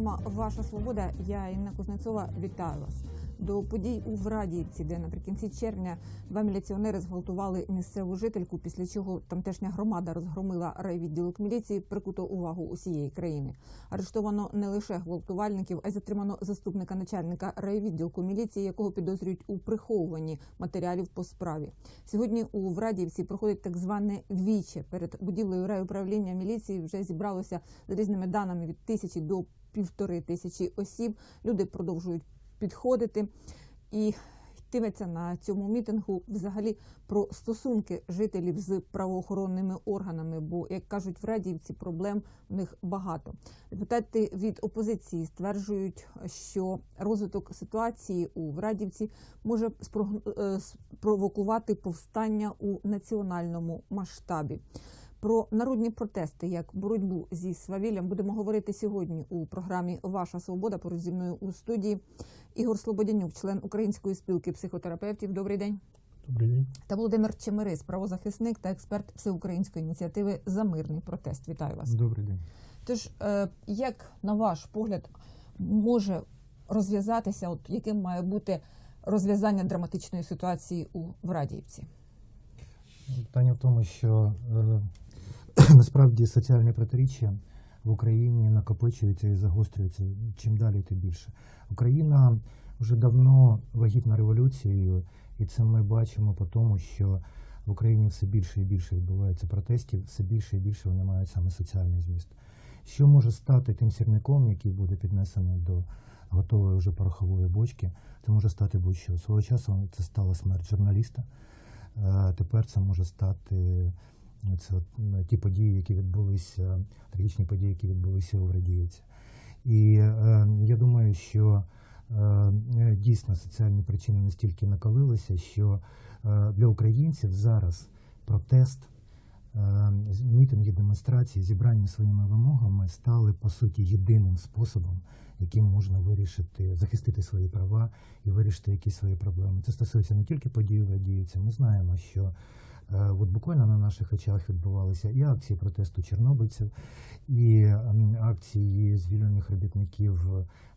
програма Ваша Свобода. Я Інна Кузнецова. Вітаю вас. До подій у Врадіївці, де наприкінці червня два міліціонери зґвалтували місцеву жительку, після чого тамтешня громада розгромила райвідділок міліції, прикуто увагу усієї країни. Арештовано не лише гвалтувальників, а й затримано заступника начальника райвідділку міліції, якого підозрюють у приховуванні матеріалів по справі. Сьогодні у Врадіївці проходить так зване віче. Перед будівлею райуправління міліції вже зібралося з різними даними від тисячі до півтори тисячі осіб. Люди продовжують підходити і йтиметься на цьому мітингу взагалі про стосунки жителів з правоохоронними органами. Бо, як кажуть в Радіївці, проблем в них багато. Депутати від опозиції стверджують, що розвиток ситуації у Врадівці може е, спровокувати повстання у національному масштабі. Про народні протести як боротьбу зі свавіллям будемо говорити сьогодні у програмі Ваша свобода. Поруч зі мною у студії Ігор Слободянюк, член Української спілки психотерапевтів. Добрий день. Добрий день. Та Володимир Чемерис, правозахисник та експерт всеукраїнської ініціативи за мирний протест. Вітаю вас. Добрий день. Тож, е, як на ваш погляд може розв'язатися, от яким має бути розв'язання драматичної ситуації у Врадіївці? Питання в тому, що е, насправді соціальні протиріччя в Україні накопичуються і загострюються чим далі, тим більше. Україна вже давно вагітна революцією, і це ми бачимо по тому, що в Україні все більше і більше відбувається протестів, все більше і більше вони мають саме соціальний зміст. Що може стати тим сірником, який буде піднесений до готової вже порохової бочки? Це може стати будь-що. Свого часу це стала смерть журналіста. Е, Тепер це може стати це ті події, які відбулися, трагічні події, які відбулися у Радіївці. І е, я думаю, що е, дійсно соціальні причини настільки накалилися, що е, для українців зараз протест, е, мітинги, демонстрації, зібрання своїми вимогами стали по суті єдиним способом, яким можна вирішити, захистити свої права і вирішити якісь свої проблеми. Це стосується не тільки подій в Радіївці. Ми знаємо, що от буквально на наших очах відбувалися і акції протесту чорнобильців, і акції звільнених робітників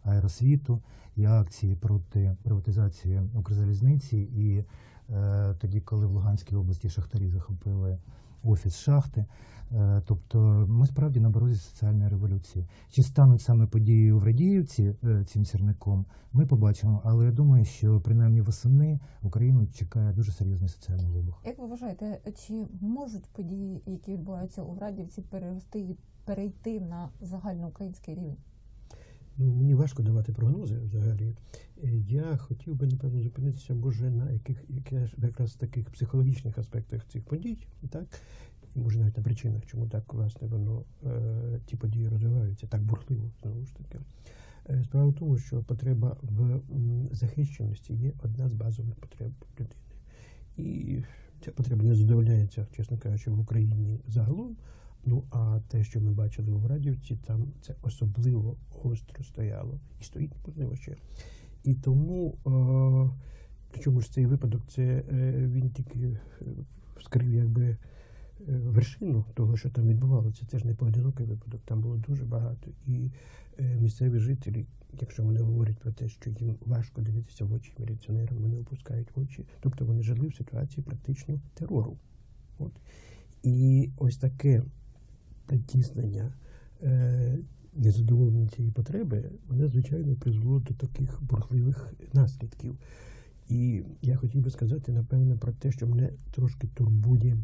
аеросвіту, і акції проти приватизації Укрзалізниці. І е, тоді, коли в Луганській області шахтарі захопили офіс шахти. Е, Тобто ми справді на борозі соціальної революції. Чи стануть саме події в Радіївці е, цим сірником, ми побачимо. Але я думаю, що принаймні восени Україну чекає дуже серйозний соціальний вибух. Як ви вважаєте, чи можуть події, які відбуваються у Врадівці, перерости і перейти на загальноукраїнський рівень? Ну, мені важко давати прогнози взагалі. Я хотів би, напевно, зупинитися, може, на яких якраз таких психологічних аспектах цих подій, так? І може навіть на причинах, чому так власне воно е, ті події розвиваються так бурхливо, знову ж таки. Е, Справа в тому, що потреба в захищеності є одна з базових потреб людини. І ця потреба не задовольняється, чесно кажучи, в Україні загалом. Ну а те, що ми бачили у Радівці, там це особливо гостро стояло і стоїть, можливо, ще. І тому, е, причому ж цей випадок, це е, він тільки е, вскрив якби е, вершину того, що там відбувалося. Це ж не поодинокий випадок, там було дуже багато. І е, місцеві жителі, якщо вони говорять про те, що їм важко дивитися в очі міліціонерам, вони опускають очі. Тобто вони жили в ситуації практично терору. От. І ось таке притіснення е, незадоволення цієї потреби, вона, звичайно, призвело до таких бурхливих наслідків. І я хотів би сказати, напевно, про те, що мене трошки турбує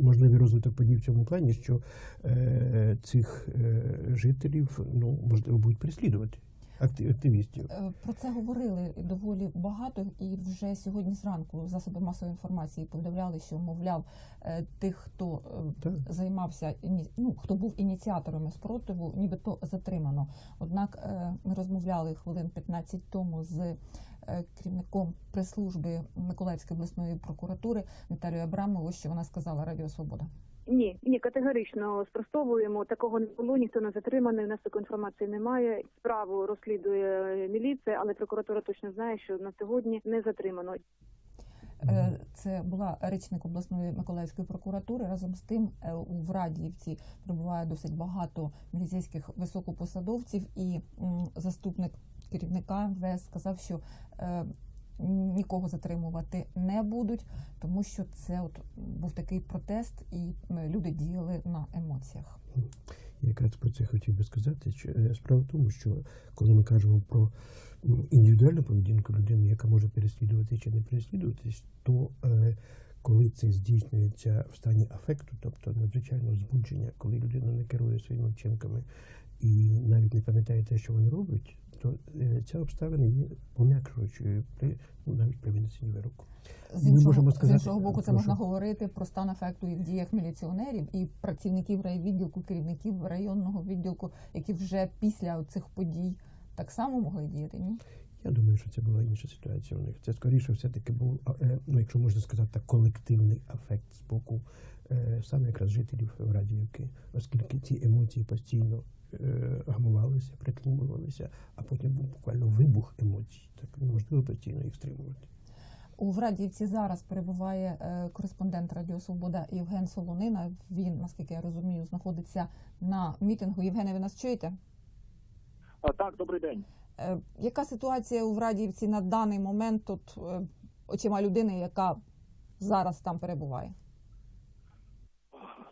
можливий розвиток подій в цьому плані, що е, цих е, жителів ну, можливо будуть переслідувати активістів. Е, Про це говорили доволі багато, і вже сьогодні зранку засоби масової інформації повідомляли, що мовляв е, тих, хто е, Так. займався ну, хто був ініціаторами спротиву, нібито затримано. Однак ми розмовляли хвилин 15 тому з керівником прес-служби Миколаївської обласної прокуратури Наталією Абрамовою, що вона сказала Радіо Свобода. Ні, ні, категорично спростовуємо. Такого не було, ніхто не затриманий. У нас такої інформації немає. Справу розслідує міліція, але прокуратура точно знає, що на сьогодні не затримано. Е, Це була речник обласної Миколаївської прокуратури. Разом з тим е, у Врадіївці прибуває досить багато міліцейських високопосадовців, і заступник керівника МВС сказав, що е, нікого затримувати не будуть, тому що це от був такий протест, і люди діяли на емоціях. Якраз про це хотів би сказати. Е, справа в тому, що коли ми кажемо про індивідуальну поведінку людини, яка може переслідувати чи не переслідуватись, то е, коли це здійснюється в стані афекту, тобто надзвичайного збудження, коли людина не керує своїми вчинками і навіть не пам'ятає те, що вона робить, то е, ця обставина є пом'якшуючою при ну, навіть при винесенні вироку. З Ми іншого, можемо з іншого боку, це можна говорити про стан ефекту і в діях міліціонерів і працівників райвідділку, керівників районного відділку, які вже після цих подій так само могли діяти. Ні? Я думаю, що це була інша ситуація у них. Це скоріше все-таки був, е, ну якщо можна сказати, так, колективний афект з боку е, саме якраз жителів Радіївки, оскільки ці емоції постійно гамувалися, притримувалися, а потім був буквально вибух емоцій. Так неможливо постійно їх стримувати. У Врадіївці зараз перебуває е, кореспондент Радіо Свобода Євген Солонина. Він, наскільки я розумію, знаходиться на мітингу. Євгене, ви нас чуєте? А, Так, добрий день. Е, Яка ситуація у Врадіївці на даний момент тут е, очима людини, яка зараз там перебуває?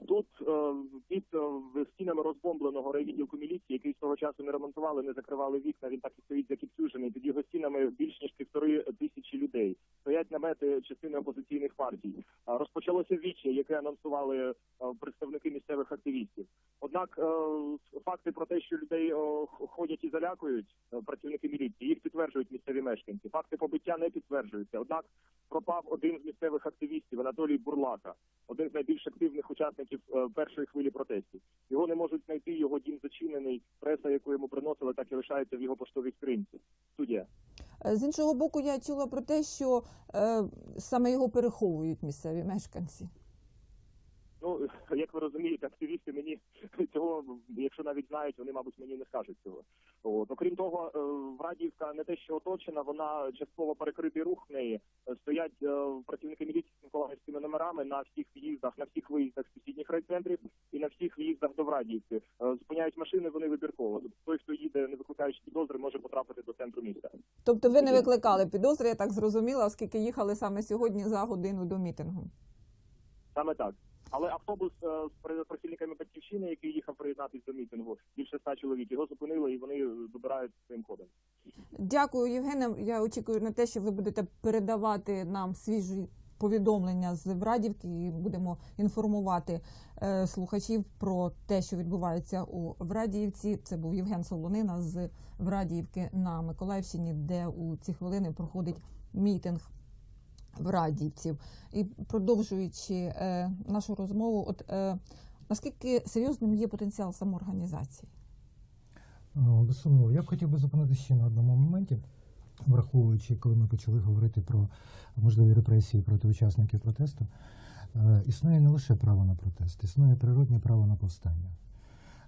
Тут е, під е, стінами розбомбленого райвідділку міліції, який свого часу не ремонтували, не закривали вікна. Він так і стоїть закіпсюжений. Під його стінами більш ніж півтори тисячі людей. Стоять намети частини опозиційних партій. Розпочалося віче, яке анонсували е, представники місцевих активістів. Однак е, факти про те, що людей е, ходять і залякують е, працівники міліції, їх підтверджують місцеві мешканці. Факти побиття не підтверджуються. Однак пропав один з місцевих активістів Анатолій Бурлака, один з найбільш активних учасників е, першої хвилі протестів. Його не можуть знайти. Його дім зачинений. Преса, яку йому приносили, так і лишається в його поштовій скринці. Суддя. Е, З іншого боку, я чула про те, що е, саме його переховують місцеві мешканці. Ну як ви розумієте, активісти мені цього, якщо навіть знають, вони мабуть мені не скажуть цього. От окрім того, е, Врадіївка не те, що оточена, вона частково перекритий рух в неї. Е, Стоять е, працівники міліції з миколаївськими номерами на всіх в'їздах, на всіх виїздах з сусідніх райцентрів і на всіх в'їздах до Врадіївки. Е, Зупиняють машини, вони вибірково. Тобто Той, хто їде, не викликаючи підозри, може потрапити до центру міста. Тобто ви не викликали підозри, я так зрозуміла, оскільки їхали саме сьогодні за годину до мітингу. Саме так. Але автобус е, з при- прихильниками батьківщини, який їхав приєднатись до мітингу, більше ста чоловік. Його зупинили і вони добирають своїм ходом. Дякую, Євгене. Я очікую на те, що ви будете передавати нам свіжі повідомлення з Врадівки і будемо інформувати е, слухачів про те, що відбувається у Врадіївці. Це був Євген Солонина з Врадіївки на Миколаївщині, де у ці хвилини проходить мітинг врадіївців. І продовжуючи е, нашу розмову, от е, наскільки серйозним є потенціал самоорганізації? Ну, Я б хотів би зупинити ще на одному моменті, враховуючи, коли ми почали говорити про можливі репресії проти учасників протесту. Е, Існує не лише право на протест, існує природнє право на повстання.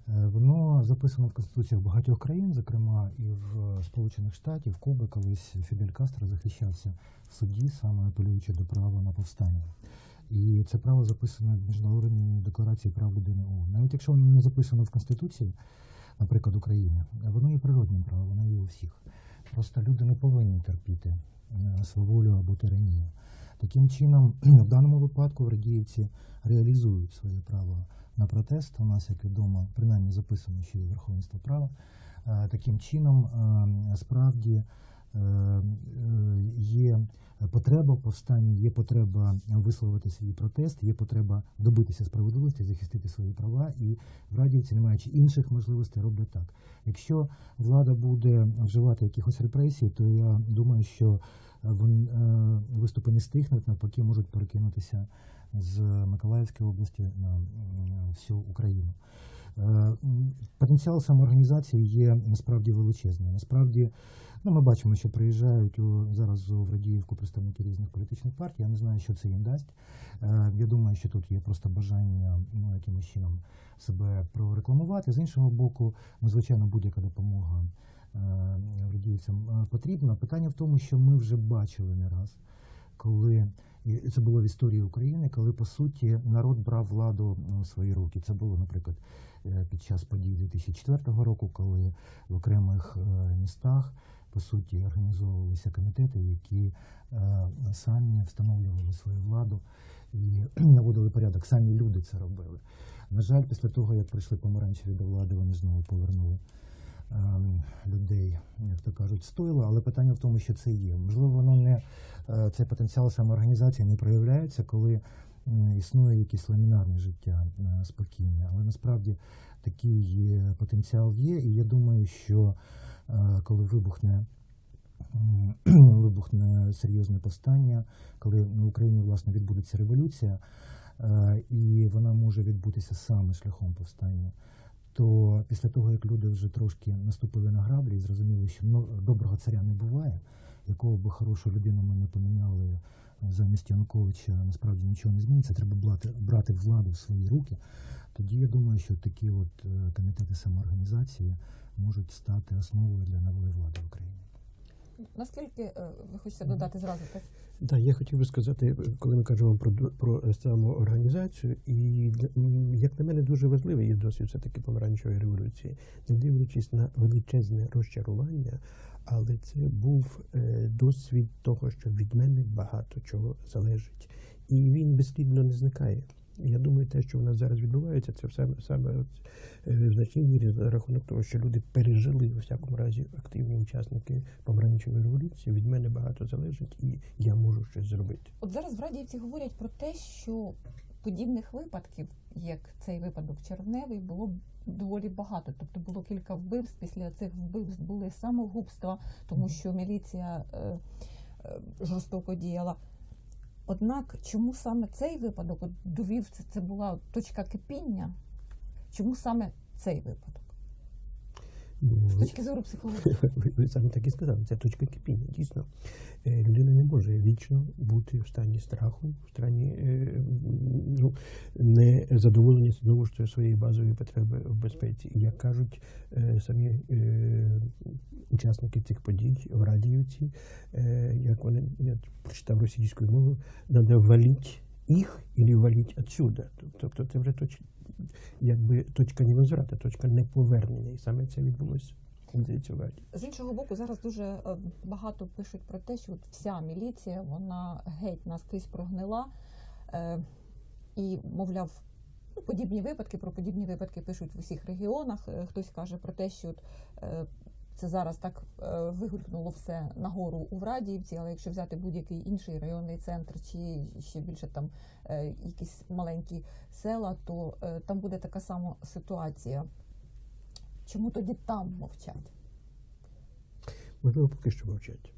Е, Воно записано в конституціях багатьох країн, зокрема і в Сполучених Штатів, Куби, колись Фідель Кастро захищався в суді, саме апелюючи до права на повстання. І це право записано в Міжнародній декларації прав людини ООН. Навіть якщо воно не записано в Конституції, наприклад, України, воно є природним правом, воно є у всіх. Просто люди не повинні терпіти е, сваволю або тиранію. Таким чином, в даному випадку Радіївці реалізують своє право на протест. У нас, як відомо, принаймні записано, що є верховенство права. Е, Таким чином, е, справді е, є потреба в повстанні, є потреба висловити свій протест, є потреба добитися справедливості, захистити свої права. І в Радіївці, не маючи інших можливостей, роблять так. Якщо влада буде вживати якихось репресій, то я думаю, що виступи не стихнуть, навпаки, можуть перекинутися з Миколаївської області на всю Україну. Е, Потенціал самоорганізації є насправді величезний. Насправді, ну ми бачимо, що приїжджають у, зараз у Радіївку представники різних політичних партій. Я не знаю, що це їм дасть. Е, Я думаю, що тут є просто бажання ну, якимось чином себе прорекламувати. З іншого боку, ну, звичайно, будь-яка допомога радіївцям е, потрібна. Питання в тому, що ми вже бачили не раз, коли і це було в історії України, коли по суті народ брав владу в свої руки. Це було, наприклад, е, під час подій 2004 року, коли в окремих е, містах по суті організовувалися комітети, які е, самі встановлювали свою владу і наводили порядок. Самі люди це робили. На жаль, після того, як прийшли помаранчеві до влади, вони знову повернули людей, як то кажуть, стоїло, але питання в тому, що це є. Можливо, воно не е, цей потенціал самоорганізації не проявляється, коли існує якесь ламінарне життя е, спокійне. Але насправді такий потенціал є, і я думаю, що е, коли вибухне. Вибухне серйозне повстання, коли на Україні власне відбудеться революція, і вона може відбутися саме шляхом повстання то після того, як люди вже трошки наступили на граблі і зрозуміли, що ну, доброго царя не буває, якого би хорошу людину ми не поміняли замість Януковича, насправді нічого не зміниться, треба брати, владу в свої руки. Тоді я думаю, що такі от е, комітети самоорганізації можуть стати основою для нової влади в Україні. Наскільки е, ви хочете додати зразу? Так? Так, я хотів би сказати, коли ми кажемо про про самоорганізацію, і для- як на мене дуже важливий є досвід все-таки помаранчевої революції, не дивлячись на величезне розчарування, але це був е, досвід того, що від мене багато чого залежить, і він безслідно не зникає. Я думаю, те, що в нас зараз відбувається, це саме саме от, е, в значній мірі за рахунок того, що люди пережили у всякому разі активні учасники помаранчевої революції. Від мене багато залежить, і я можу щось зробити. От зараз в Радіївці говорять про те, що подібних випадків, як цей випадок червневий, було доволі багато. Тобто було кілька вбивств. Після цих вбивств були самогубства, тому що міліція е, е, жорстоко діяла. Однак, чому саме цей випадок довів це, це була точка кипіння? Чому саме цей випадок? З точки зору психології. ви, ви самі так і сказали, це точка кипіння. Дійсно, Е, людина не може вічно бути в стані страху, в стані е, ну, незадоволення знову ж своєї базової потреби в безпеці. Як кажуть е, самі учасники цих подій в Радіївці, як вони я прочитав російською мовою, треба валіть їх і валіть отсюда. Тобто це вже точ, якби точка невозврата, точка неповернення. І саме це відбулося. З іншого боку, зараз дуже е, багато пишуть про те, що вся міліція вона геть наскрізь прогнила. Е, і, мовляв, ну, подібні випадки, про подібні випадки пишуть в усіх регіонах. Е, Хтось каже про те, що це зараз так е, вигулькнуло все нагору у Врадіївці, але якщо взяти будь-який інший районний центр чи ще більше там е, якісь маленькі села, то е, там буде така сама ситуація. Чому тоді там мовчать? Можливо, поки що мовчать.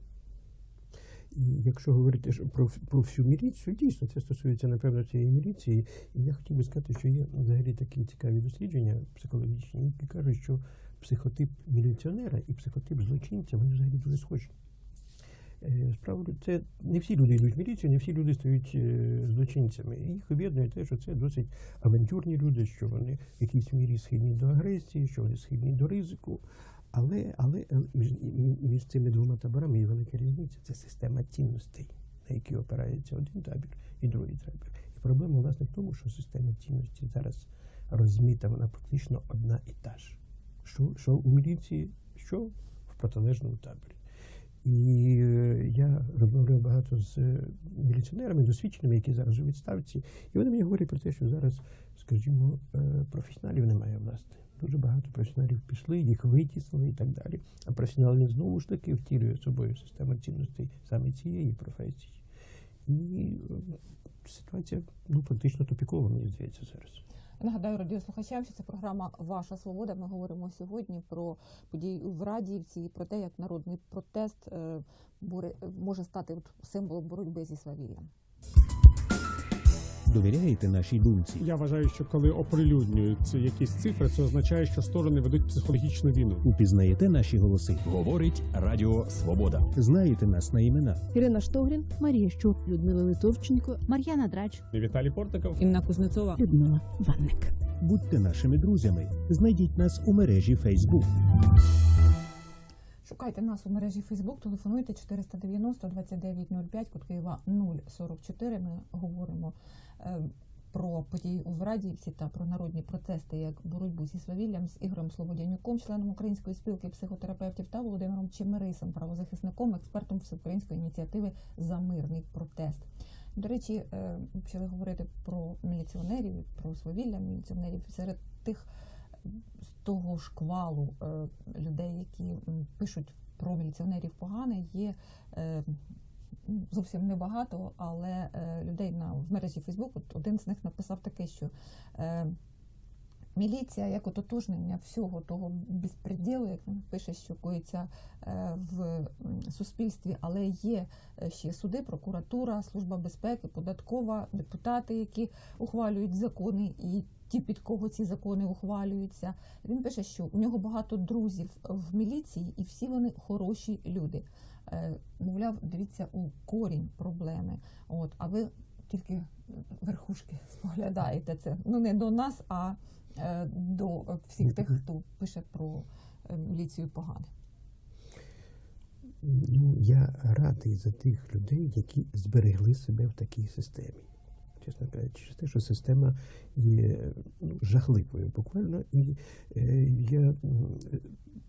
Якщо говорити про, про всю міліцію, дійсно це стосується, напевно, цієї міліції. І я хотів би сказати, що є взагалі такі цікаві дослідження психологічні, які кажуть, що психотип міліціонера і психотип злочинця вони взагалі дуже схожі. Е, Справа це не всі люди йдуть в міліцію, не всі люди стають е, злочинцями. Їх об'єднує те, що це досить авантюрні люди, що вони в якійсь мірі схильні до агресії, що вони схильні до ризику. Але, але е, між, між цими двома таборами є велика різниця. Це система цінностей, на які опирається один табір і другий табір. І проблема, власне, в тому, що система цінностей зараз розміта, вона практично одна і та ж. Що, що у міліції, що в протилежному таборі. І е, я розмовляв багато з е, міліціонерами, досвідченими, які зараз у відставці, і вони мені говорять про те, що зараз, скажімо, професіоналів немає власне. Дуже багато професіоналів пішли, їх витіснили і так далі. А професіонал знову ж таки втілює собою систему цінностей саме цієї професії. І е, ситуація ну, практично тупікова, мені здається, зараз. Нагадаю радіослухачам, що це програма Ваша Свобода. Ми говоримо сьогодні про події в Радіївці і про те, як народний протест е, може стати символом боротьби зі свавіллям. Довіряєте нашій думці? Я вважаю, що коли оприлюднюються якісь цифри, це означає, що сторони ведуть психологічну війну. Упізнаєте наші голоси? Говорить Радіо Свобода. Знаєте нас на імена? Ірина Штогрін, Марія Щур, Людмила Литовченко, Мар'яна Драч, Віталій Портников. Інна Кузнецова. Людмила Ванник. Будьте нашими друзями. Знайдіть нас у мережі Facebook. Шукайте нас у мережі Фейсбук, телефонуйте 490 2905, код Києва 044. Ми говоримо про події у Врадіївці та про народні протести як боротьбу зі свавіллям з Ігорем Слободянюком, членом Української спілки психотерапевтів та Володимиром Чемерисом, правозахисником, експертом Всеукраїнської ініціативи за мирний протест. До речі, е, почали говорити про міліціонерів, про свавілля міліціонерів серед тих з того шквалу е, людей, які пишуть про міліціонерів погане, є е, зовсім небагато, але е, людей на в мережі Фейсбук, один з них написав таке, що е, міліція як ототожнення всього того безпреділу, як він пише, що коїться е, в суспільстві, але є ще суди, прокуратура, служба безпеки, податкова, депутати, які ухвалюють закони, і ті, під кого ці закони ухвалюються. Він пише, що у нього багато друзів в міліції, і всі вони хороші люди. Е, Мовляв, дивіться у корінь проблеми. От, а ви тільки верхушки споглядаєте це. Ну не до нас, а е, до всіх тих, хто пише про е, міліцію погане. Ну, я радий за тих людей, які зберегли себе в такій системі. Чесно кажучи, те, що система є ну, жахливою буквально. І е, я,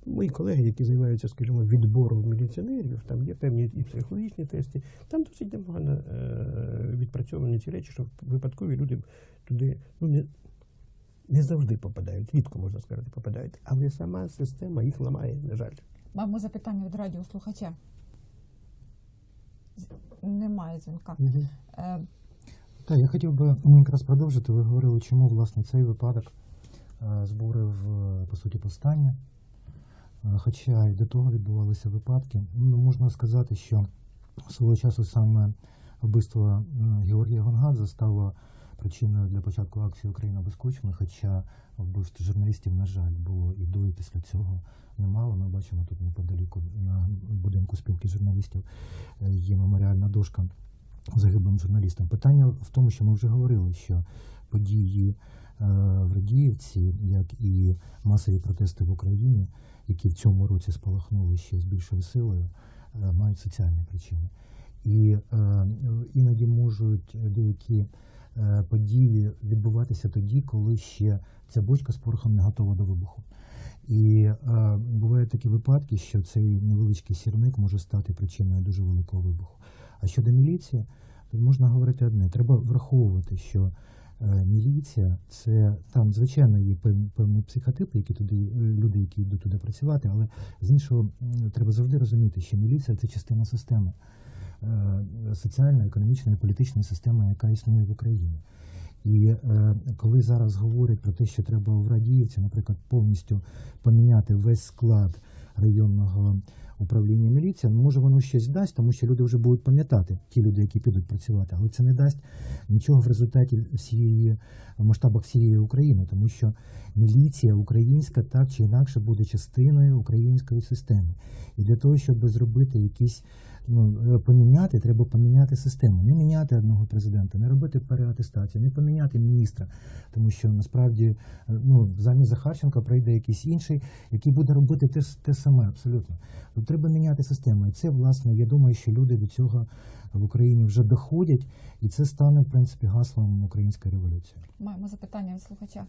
мої колеги, які займаються, скажімо, відбором міліціонерів, там є певні і психологічні тести, там досить непогано е, відпрацьовані ці речі, що випадкові люди туди ну, не, не завжди попадають, рідко можна сказати, попадають. Але сама система їх ламає, на жаль. Маємо запитання від радіослухача. Немає дзвінка. Е, Так, я хотів би ну, якраз продовжити. Ви говорили, чому власне цей випадок е, збурив е, по суті повстання. Е, Хоча і до того відбувалися випадки. Ну, можна сказати, що свого часу саме вбивство Георгія Гонгадзе стало причиною для початку акції Україна без хоча вбивств журналістів, на жаль, було і до, і після цього немало. Ми бачимо тут неподаліку на будинку спілки журналістів е, є меморіальна дошка загиблим журналістам. Питання в тому, що ми вже говорили, що події е, в Радіївці, як і масові протести в Україні, які в цьому році спалахнули ще з більшою силою, е, мають соціальні причини. І е, іноді можуть деякі е, події відбуватися тоді, коли ще ця бочка з порохом не готова до вибуху. І бувають такі випадки, що цей невеличкий сірник може стати причиною дуже великого вибуху. А щодо міліції, то можна говорити одне: треба враховувати, що міліція це там, звичайно, є певні психотипи, які туди е, люди, які йдуть туди працювати, але з іншого треба завжди розуміти, що міліція це частина системи е, соціальної, економічної, політичної системи, яка існує в Україні. І е, коли зараз говорять про те, що треба в Радіївці, наприклад, повністю поміняти весь склад районного управління міліції, ну, може воно щось дасть, тому що люди вже будуть пам'ятати, ті люди, які підуть працювати, але це не дасть нічого в результаті всієї в масштабах всієї України, тому що міліція українська так чи інакше буде частиною української системи. І для того, щоб зробити якісь ну, е, поміняти, треба поміняти систему. Не міняти одного президента, не робити переатестацію, не поміняти міністра, тому що насправді е, ну, замість Захарченка прийде якийсь інший, який буде робити те, те саме абсолютно. Тут треба міняти систему. І це, власне, я думаю, що люди до цього в Україні вже доходять, і це стане, в принципі, гаслом української революції. маємо запитання від слухача.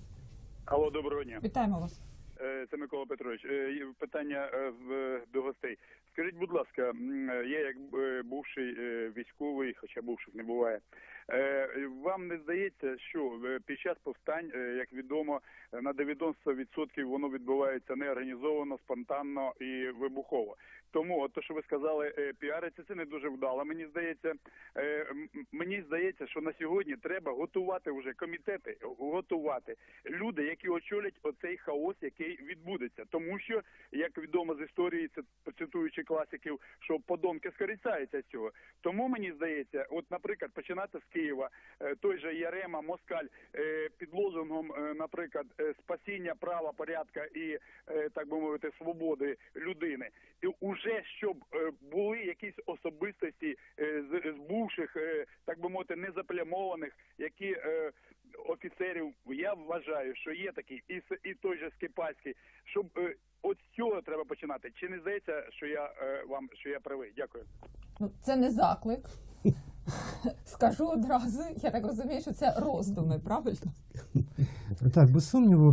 Алло, доброго дня. Вітаємо вас. Е, Це Микола Петрович. Е, Питання е, до гостей. Скажіть, будь ласка, я як бувший військовий, хоча бувших не буває. Вам не здається, що під час повстань, як відомо, на 90% воно відбувається неорганізовано, спонтанно і вибухово. Тому, от то, що ви сказали, е, піариться, це не дуже вдало. Мені здається, Е, мені здається, що на сьогодні треба готувати вже комітети, готувати люди, які очолять оцей хаос, який відбудеться. Тому що, як відомо з історії, це цитуючи класиків, що подонки скорицаються з цього. Тому мені здається, от, наприклад, починати з Києва, е, той же Ярема, Москаль під лозунгом, наприклад, спасіння права, порядка і так би мовити, свободи людини, і уже щоб е, були якісь особистості е, з, з бувших, е, так би мовити, незаплямованих, які е, офіцерів, я вважаю, що є такий і, і той же Скипальський, щоб е, от з цього треба починати. Чи не здається, що я е, вам що я правий? Дякую. Ну, це не заклик. Скажу одразу, я так розумію, що це роздуми, правильно? Так, без сумніву,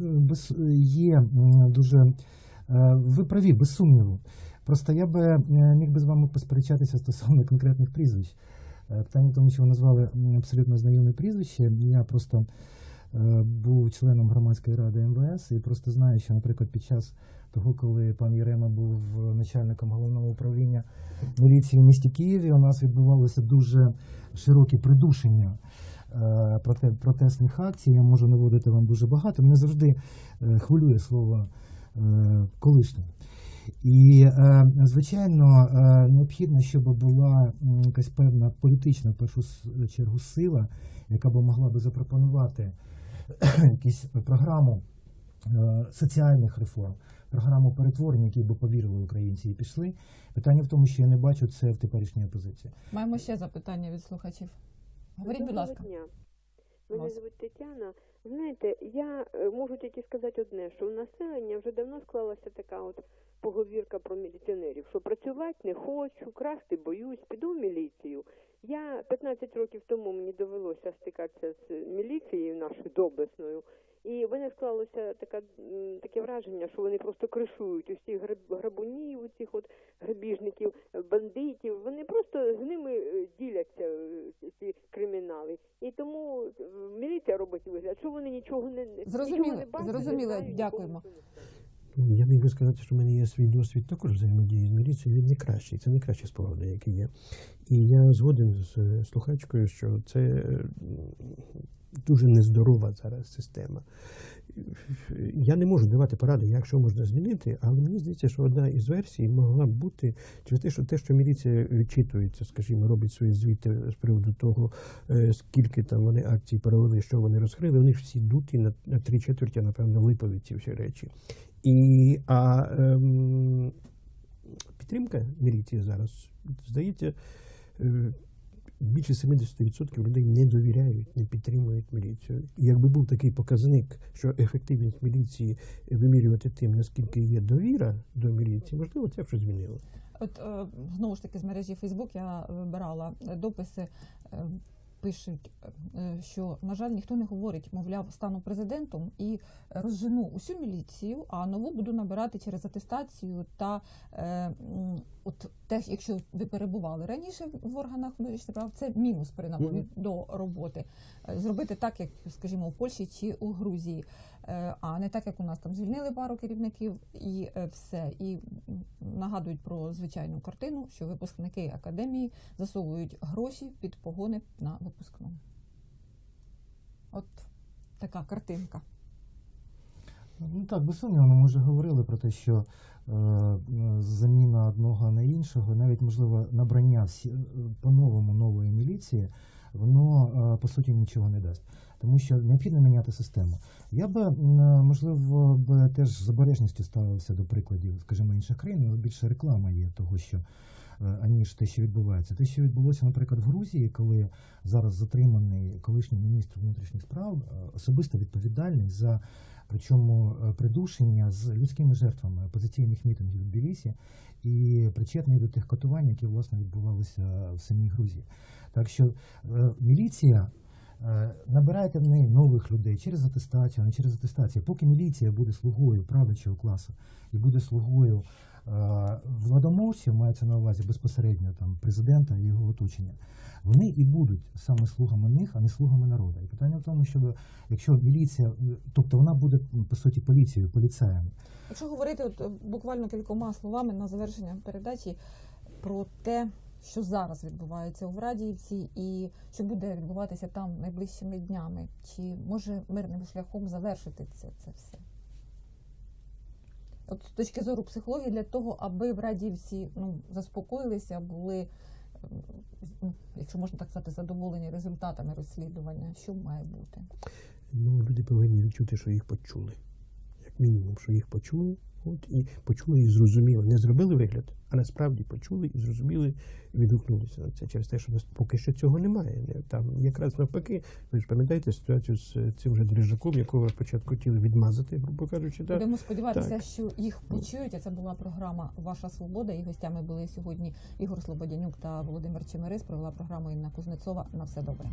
без, є дуже. Е, Ви праві, без сумніву. Просто я би е, міг би з вами посперечатися стосовно конкретних прізвищ. Е, Питання тому, що ви назвали абсолютно знайоме прізвище. Я просто був членом громадської ради МВС і просто знаю, що, наприклад, під час того, коли пан Єрема був начальником головного управління міліції в місті Києві, у нас відбувалося дуже широкі придушення проте, протестних акцій. Я можу наводити вам дуже багато. Мене завжди хвилює слово е. І, е, звичайно, е, необхідно, щоб була якась певна політична, в першу чергу, сила, яка б могла би запропонувати якусь програму соціальних реформ, програму перетворення, які б повірили українці і пішли. Питання в тому, що я не бачу це в теперішній опозиції. Маємо ще запитання від слухачів. Говоріть, будь ласка. Мене звуть Тетяна. Знаєте, я е, можу тільки сказати одне, що у населення вже давно склалася така от поговірка про міліціонерів, що працювати не хочу, красти боюсь, піду в міліцію. Я 15 років тому мені довелося стикатися з міліцією нашою доблесною, і в мене склалося така, таке враження, що вони просто кришують усіх граб- грабунів, усіх от грабіжників, бандитів. Вони просто з ними е, діляться е, ці кримінали. І тому міліція робить вигляд, що вони нічого не Зрозуміло, нічого не бачать, зрозуміло, дякуємо. не. Я міг би сказати, що в мене є свій досвід також взаємодії з міліцією. Він не кращий, це не кращі спогади, які є. І я згоден з е, слухачкою, що це дуже нездорова зараз система. Я не можу давати поради, як що можна змінити, але мені здається, що одна із версій могла б бути через те, що те, що міліція відчитується, скажімо, робить свої звіти з приводу того, е, скільки там вони акцій провели, що вони розкрили, вони всі дуті на, на три четверті, напевно, липові ці всі речі. І а ем, підтримка міліції зараз, здається, е, більше 70% людей не довіряють, не підтримують міліцію. Якби був такий показник, що ефективність міліції вимірювати тим, наскільки є довіра до міліції, можливо, це б щось змінило. От е, знову ж таки з мережі Фейсбук я вибирала дописи. е, Пишуть, е, що на жаль, ніхто не говорить, мовляв, стану президентом і розжену усю міліцію, а нову буду набирати через атестацію та от те, якщо ви перебували раніше в органах внутрішніх справ, це мінус при наборі Мгм. до роботи. Е, Зробити так, як, скажімо, у Польщі чи у Грузії, Е, а не так, як у нас там звільнили пару керівників і е, все. І нагадують про звичайну картину, що випускники академії засовують гроші під погони на випускному. От така картинка. Ну так, без сумніву, ми вже говорили про те, що заміна одного на іншого, навіть можливо набрання е, по-новому нової міліції, воно е, по суті нічого не дасть. Тому що необхідно міняти систему. Я би, можливо, би теж з обережністю ставився до прикладів, скажімо, інших країн, але більше реклама є того, що е, аніж те, що відбувається. Те, що відбулося, наприклад, в Грузії, коли зараз затриманий колишній міністр внутрішніх справ, е, особисто відповідальний за причому е, придушення з людськими жертвами опозиційних мітингів в Тбілісі і причетний до тих катувань, які власне відбувалися в самій Грузії. Так що е, міліція. е, Набирайте в неї нових людей через атестацію, не через атестацію. Поки міліція буде слугою правлячого класу і буде слугою е, владомовців, мається на увазі безпосередньо там президента і його оточення, вони і будуть саме слугами них, а не слугами народу. І питання в тому, що якщо міліція, е, тобто вона буде по суті поліцією, поліцаями. Якщо говорити от, е, буквально кількома словами на завершення передачі про те, що зараз відбувається у Врадіївці, і що буде відбуватися там найближчими днями, чи може мирним шляхом завершити це, це все? От з точки зору психології, для того, аби в раді всі ну, заспокоїлися, були, ну, якщо можна так сказати, задоволені результатами розслідування, що має бути? Ну, люди повинні відчути, що їх почули. Як мінімум, що їх почули, от і почули і зрозуміли. Не зробили вигляд, а насправді почули і зрозуміли, і відгукнулися на це через те, що нас поки що цього немає. Не- Там якраз навпаки, ви ж пам'ятаєте ситуацію з е, цим же Дрижаком, якого спочатку хотіли відмазати, грубо кажучи, так? Будемо сподіватися, Так. що їх почують. А це була програма Ваша Свобода. І гостями були сьогодні Ігор Слободянюк та Володимир Чемерис. Провела програму Інна Кузнецова. На все добре.